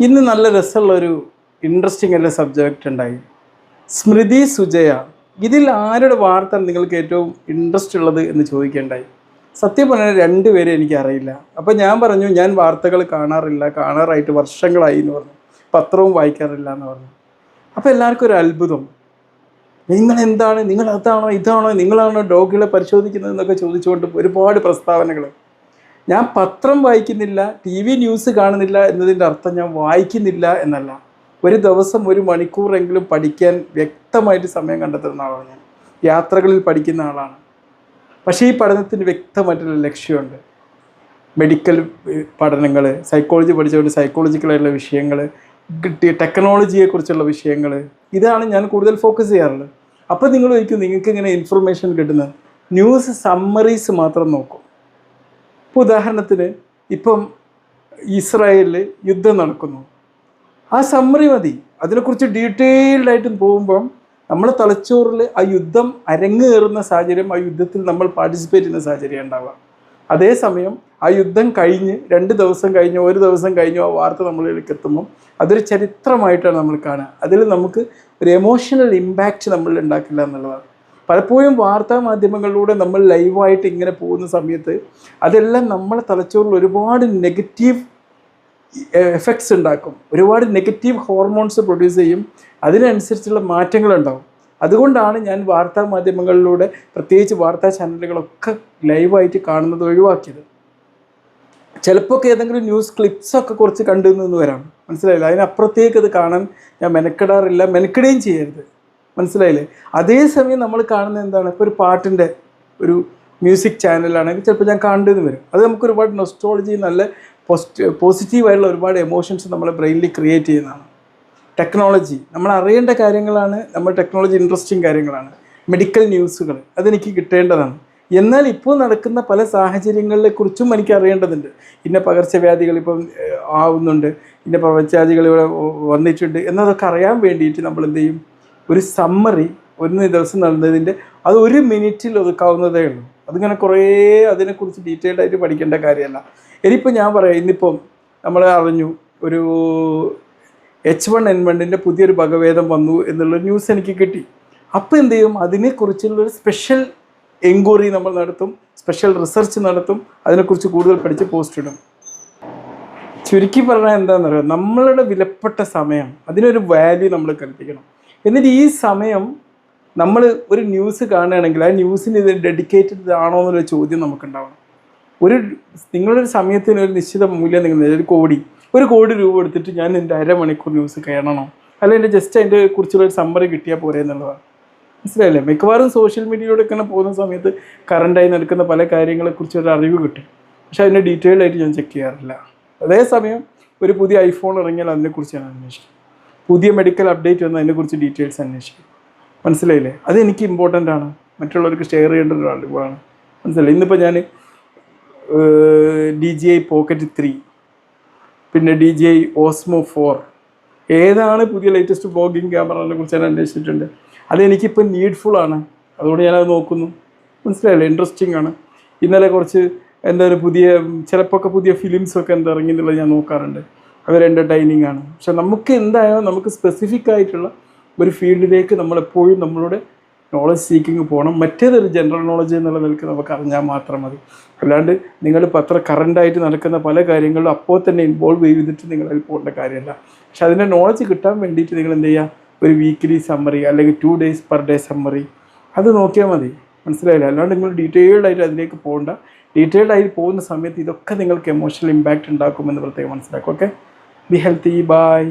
ഇന്ന് നല്ല രസമുള്ളൊരു ഇൻട്രസ്റ്റിംഗ് അല്ല സബ്ജക്റ്റ് ഉണ്ടായി. സ്മൃതി സുജയ. ഇതിൽ ആരുടെ വാർത്ത നിങ്ങൾക്ക് ഏറ്റവും ഇൻട്രസ്റ്റ് ഉള്ളത് എന്ന് ചോദിക്കേണ്ടായി? സത്യം പറഞ്ഞാൽ രണ്ടുപേരെ എനിക്കറിയില്ല. അപ്പം ഞാൻ പറഞ്ഞു ഞാൻ വാർത്തകൾ കാണാറില്ല കാണാറായിട്ട് വർഷങ്ങളായി എന്ന് പറഞ്ഞു. പത്രവും വായിക്കാറില്ല എന്ന് പറഞ്ഞു. അപ്പോൾ എല്ലാവർക്കും ഒരു അത്ഭുതം. നിങ്ങൾ എന്താണ്? നിങ്ങൾ അതാണോ ഇതാണോ? നിങ്ങളാണോ ഡോഗുകളെ പരിശോധിക്കുന്നത് എന്നൊക്കെ ചോദിച്ചുകൊണ്ട് ഒരുപാട് പ്രസ്താവനകൾ ഞാൻ പത്രം വായിക്കുന്നില്ല ടി വി ന്യൂസ് കാണുന്നില്ല എന്നതിന്റെ അർത്ഥം ഞാൻ വായിക്കുന്നില്ല എന്നല്ല. ഒരു ദിവസം ഒരു മണിക്കൂറെങ്കിലും പഠിക്കാൻ വ്യക്തമായിട്ട് സമയം കണ്ടെത്തുന്ന ആളാണ് ഞാൻ. യാത്രകളിൽ പഠിക്കുന്ന ആളാണ്. പക്ഷേ ഈ പഠനത്തിന് വ്യക്തമായിട്ടുള്ള ലക്ഷ്യമുണ്ട്. മെഡിക്കൽ പഠനങ്ങൾ സൈക്കോളജി പഠിച്ചുകൊണ്ട് സൈക്കോളജിക്കലായിട്ടുള്ള വിഷയങ്ങൾ ടെക്നോളജിയെക്കുറിച്ചുള്ള വിഷയങ്ങൾ ഇതാണ് ഞാൻ കൂടുതൽ ഫോക്കസ് ചെയ്യാറുള്ളത്. അപ്പോൾ നിങ്ങൾ ചോദിക്കും നിങ്ങൾക്ക് ഇങ്ങനെ ഇൻഫർമേഷൻ കിട്ടുന്നത്? ന്യൂസ് സമ്മറീസ് മാത്രം നോക്കും. ഇപ്പോൾ ഉദാഹരണത്തിന് ഇപ്പം ഇസ്രായേലിൽ യുദ്ധം നടക്കുന്നു. ആ സമ്മറി മതി. അതിനെക്കുറിച്ച് ഡീറ്റെയിൽഡായിട്ട് പോകുമ്പം നമ്മളെ തലച്ചോറിൽ ആ യുദ്ധം അരങ്ങേറുന്ന സാഹചര്യം ആ യുദ്ധത്തിൽ നമ്മൾ പാർട്ടിസിപ്പേറ്റ് ചെയ്യുന്ന സാഹചര്യം ഉണ്ടാവുക. അതേസമയം ആ യുദ്ധം കഴിഞ്ഞ് രണ്ട് ദിവസം കഴിഞ്ഞ് ഒരു ദിവസം കഴിഞ്ഞോ ആ വാർത്ത നമ്മളിലേക്ക് എത്തുമ്പം അതൊരു ചരിത്രമായിട്ടാണ് നമ്മൾ കാണുക. അതിൽ നമുക്ക് ഒരു എമോഷണൽ ഇമ്പാക്റ്റ് നമ്മളിൽ ഉണ്ടാക്കില്ല എന്നുള്ളതാണ്. പലപ്പോഴും വാർത്താ മാധ്യമങ്ങളിലൂടെ നമ്മൾ ലൈവായിട്ട് ഇങ്ങനെ പോകുന്ന സമയത്ത് അതെല്ലാം നമ്മളെ തലച്ചോറിൽ ഒരുപാട് നെഗറ്റീവ് എഫക്ട്സ് ഉണ്ടാക്കും. ഒരുപാട് നെഗറ്റീവ് ഹോർമോൺസ് പ്രൊഡ്യൂസ് ചെയ്യും. അതിനനുസരിച്ചുള്ള മാറ്റങ്ങളുണ്ടാവും. അതുകൊണ്ടാണ് ഞാൻ വാർത്താ മാധ്യമങ്ങളിലൂടെ പ്രത്യേകിച്ച് വാർത്താ ചാനലുകളൊക്കെ ലൈവായിട്ട് കാണുന്നത് ഒഴിവാക്കിയത്. ചിലപ്പോൾ ഏതെങ്കിലും ന്യൂസ് ക്ലിപ്സൊക്കെ കുറച്ച് കണ്ടു നിന്ന് വരാം മനസ്സിലായില്ല? അതിനപ്പുറത്തേക്ക് അത് കാണാൻ ഞാൻ മെനക്കെടാറില്ല മെനക്കെടുകയും ചെയ്യരുത്. മനസ്സിലായില്ലേ? അതേസമയം നമ്മൾ കാണുന്നത് എന്താണ്? ഇപ്പോൾ ഒരു പാട്ടിന്റെ ഒരു മ്യൂസിക് ചാനലാണെങ്കിൽ ചിലപ്പോൾ ഞാൻ കണ്ടെന്ന് വരും. അത് നമുക്ക് ഒരുപാട് നൊസ്ട്രോളജി നല്ല പോസിറ്റീവ് പോസിറ്റീവായിട്ടുള്ള ഒരുപാട് എമോഷൻസ് നമ്മളെ ബ്രെയിനിൽ ക്രിയേറ്റ് ചെയ്യുന്നതാണ്. ടെക്നോളജി നമ്മൾ അറിയേണ്ട കാര്യങ്ങളാണ് നമ്മൾ ടെക്നോളജി ഇൻട്രസ്റ്റിംഗ് കാര്യങ്ങളാണ്. മെഡിക്കൽ ന്യൂസുകൾ അതെനിക്ക് കിട്ടേണ്ടതാണ്. എന്നാൽ ഇപ്പോൾ നടക്കുന്ന പല സാഹചര്യങ്ങളെ കുറിച്ചും എനിക്ക് അറിയേണ്ടതുണ്ട്. ഇന്ന പകർച്ചവ്യാധികൾ ഇപ്പം ആവുന്നുണ്ട്. ഇന്ന പകർച്ചവ്യാധികൾ ഇവിടെ വന്നിട്ടുണ്ട്. എന്നതൊക്കെ അറിയാൻ വേണ്ടിയിട്ട് നമ്മൾ എന്ത് ചെയ്യും? ഒരു സമ്മറി ഒരു ദിവസം നടന്നതിന്റെ അത് ഒരു മിനിറ്റിൽ ഒതുക്കാവുന്നതേ ഉള്ളൂ. അതിങ്ങനെ കുറേ അതിനെക്കുറിച്ച് ഡീറ്റെയിൽഡ് ആയിട്ട് പഠിക്കേണ്ട കാര്യമല്ല. ഇനിയിപ്പോൾ ഞാൻ പറയാം ഇന്നിപ്പം നമ്മൾ അറിഞ്ഞു ഒരു എച്ച് വൺ എൻ വണ്ണിന്റെ പുതിയൊരു ഭഗവേദം വന്നു എന്നുള്ള ന്യൂസ് എനിക്ക് കിട്ടി. അപ്പോൾ എന്ത് ചെയ്യും? അതിനെക്കുറിച്ചുള്ളൊരു സ്പെഷ്യൽ എൻക്വയറി നമ്മൾ നടത്തും സ്പെഷ്യൽ റിസർച്ച് നടത്തും അതിനെക്കുറിച്ച് കൂടുതൽ പഠിച്ച് പോസ്റ്റ് ഇടും. ചുരുക്കി പറഞ്ഞാൽ എന്താണെന്നറിയോ നമ്മളുടെ വിലപ്പെട്ട സമയം അതിനൊരു വാല്യൂ നമ്മൾ കൽപ്പിക്കണം. എന്നിട്ട് ഈ സമയം നമ്മൾ ഒരു ന്യൂസ് കാണുകയാണെങ്കിൽ ആ ന്യൂസിന് ഇത് ഡെഡിക്കേറ്റഡ് ആണോ എന്നുള്ള ചോദ്യം നമുക്കുണ്ടാവണം. ഒരു നിങ്ങളുടെ സമയത്തിന് ഒരു നിശ്ചിത മൂല്യം നിങ്ങൾ ഒരു കോടി ഒരു കോടി രൂപ എടുത്തിട്ട് ഞാൻ എന്റെ അരമണിക്കൂർ ന്യൂസ് കയറണോ അല്ല എന്റെ ജസ്റ്റ് അതിന്റെ കുറിച്ചുള്ള ഒരു സമ്മറി കിട്ടിയാൽ പോരെ എന്നുള്ളതാണ്. മനസ്സിലായില്ലേ? മിക്കവാറും സോഷ്യൽ മീഡിയയിലൂടെ ഇങ്ങനെ പോകുന്ന സമയത്ത് കറണ്ടായി നടക്കുന്ന പല കാര്യങ്ങളെക്കുറിച്ച് ഒരു അറിവ് കിട്ടും. പക്ഷെ അതിന്റെ ഡീറ്റെയിൽ ആയിട്ട് ഞാൻ ചെക്ക് ചെയ്യാറില്ല. അതേസമയം ഒരു പുതിയ ഐഫോൺ ഇറങ്ങിയാൽ അതിനെക്കുറിച്ച് ഞാൻ അന്വേഷിക്കും. പുതിയ മെഡിക്കൽ അപ്ഡേറ്റ് വന്നാൽ അതിനെക്കുറിച്ച് ഡീറ്റെയിൽസ് അന്വേഷിക്കും. മനസ്സിലായില്ലേ? അത് എനിക്ക് ഇമ്പോർട്ടന്റ് ആണ്. മറ്റുള്ളവർക്ക് ഷെയർ ചെയ്യേണ്ട ഒരു അറിവാണ് മനസ്സിലായി ഇന്നിപ്പോൾ ഞാൻ D J I pocket three പിന്നെ D J I Osmo four ഏതാണ് പുതിയ ലേറ്റസ്റ്റ് വ്ളോഗിങ് ക്യാമറകളെ കുറിച്ച് ഞാൻ അന്വേഷിച്ചിട്ടുണ്ട്. അതെനിക്കിപ്പോൾ നീഡ്ഫുൾ ആണ്. അതുകൊണ്ട് ഞാനത് നോക്കുന്നു. മനസ്സിലായില്ലേ? ഇൻട്രസ്റ്റിംഗ് ആണ്. ഇന്നലെ കുറച്ച് എന്താ ഒരു പുതിയ ചിലപ്പോൾ ഒക്കെ പുതിയ ഫിലിംസൊക്കെ എന്താ ഇറങ്ങി എന്നുള്ളത് ഞാൻ നോക്കാറുണ്ട്. അവർ എന്റർടൈനിങ് ആണ്. പക്ഷെ നമുക്ക് എന്തായാലും നമുക്ക് സ്പെസിഫിക് ആയിട്ടുള്ള ഒരു ഫീൽഡിലേക്ക് നമ്മളെപ്പോഴും നമ്മളുടെ നോളജ് സീക്കിങ് പോകണം മറ്റേതൊരു ജനറൽ നോളജ് എന്നുള്ള നിലയ്ക്ക് നമുക്ക് അറിഞ്ഞാൽ മാത്രം മതി. അല്ലാണ്ട് നിങ്ങൾ ഇപ്പോൾ അത്ര കറണ്ടായിട്ട് നടക്കുന്ന പല കാര്യങ്ങളും അപ്പോൾ തന്നെ ഇൻവോൾവ് ചെയ്തിട്ട് നിങ്ങൾ അതിൽ പോകേണ്ട കാര്യമല്ല. പക്ഷെ അതിന്റെ നോളജ് കിട്ടാൻ വേണ്ടിയിട്ട് നിങ്ങൾ എന്ത് ചെയ്യുക? ഒരു വീക്ക്ലി സമ്മറി അല്ലെങ്കിൽ two days per day summary അത് നോക്കിയാൽ മതി. മനസ്സിലായില്ല? അല്ലാണ്ട് നിങ്ങൾ ഡീറ്റെയിൽഡ് ആയിട്ട് അതിലേക്ക് പോകണ്ട. ഡീറ്റെയിൽഡ് ആയി പോകുന്ന സമയത്ത് ഇതൊക്കെ നിങ്ങൾക്ക് എമോഷണൽ ഇമ്പാക്റ്റ് ഉണ്ടാക്കുമെന്ന് പ്രത്യേകം മനസ്സിലാക്കും ഓക്കെ ബി ഹെൽത്തി ബൈ